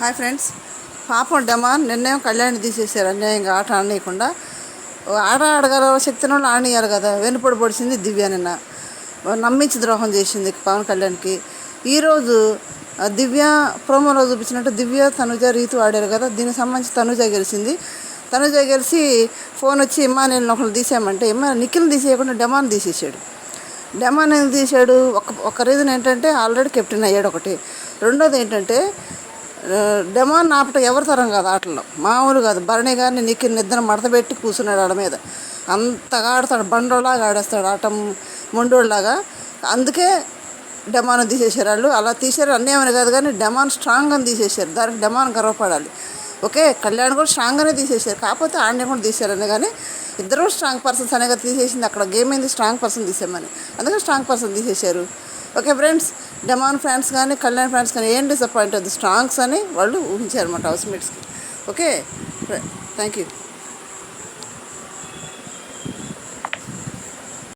Hi friends. పాపం demon నిర్ణయం కళ్యాణ్ తీసేశారు అన్యాయంగా ఆట ఆడనీయకుండా. ఆట ఆడగల శక్తిని వాళ్ళు ఆడనీయాలి కదా. వెనుపడి పొడిచింది దివ్య నిన్న. నమ్మించి ద్రోహం చేసింది పవన్ కళ్యాణ్కి. ఈరోజు దివ్య ప్రోమోలో చూపించినట్టు దివ్య తనుజ రీతు ఆడారు కదా. దీనికి సంబంధించి తనుజ గెలిచింది. తనుజ గెలిచి ఫోన్ వచ్చి ఇమ్మా ఒకళ్ళు తీసామంటే ఇమ్మా నిఖిల్ని తీసేయకుండా డెమాన్ తీసేసాడు. డెమాన్ తీసాడు? ఒక ఒక రీజన్ ఏంటంటే ఆల్రెడీ కెప్టెన్ అయ్యాడు ఒకటి. రెండోది ఏంటంటే డెమాన్ ఆపటం ఎవరి తరం కాదు ఆటల్లో? మామూలు కాదు. భరణి గారిని నిక్కి నిద్ర మడతపెట్టి కూర్చున్నాడు ఆడ మీద. అంతగా ఆడతాడు. బండోలాగా ఆడేస్తాడు. ఆట మొండోళ్ళలాగా. అందుకే డెమాన్ తీసేశారు వాళ్ళు. అలా తీశారు. అన్నేమని కాదు కానీ డెమాన్ స్ట్రాంగ్ అని తీసేశారు. దానికి డెమాన్ గర్వపడాలి. ఓకే కళ్యాణ్ కూడా స్ట్రాంగ్గానే తీసేశారు. కాకపోతే ఆడనే కూడా తీశారని కానీ ఇద్దరు స్ట్రాంగ్ పర్సన్స్ అనేగా తీసేసింది. అక్కడ గేమ్ ఏంది? స్ట్రాంగ్ పర్సన్ తీసామని అందుకే స్ట్రాంగ్ పర్సన్ తీసేశారు. ఓకే ఫ్రెండ్స్ డమాన్ ఫ్యాన్స్ కానీ కళ్యాణ్ ఫ్యాన్స్ కానీ ఏం డిసప్పాయింట్ అవుతుంది స్ట్రాంగ్స్ అని వాళ్ళు ఊహించారు అనమాట హౌస్ మేట్స్కి ఓకే? Thank you.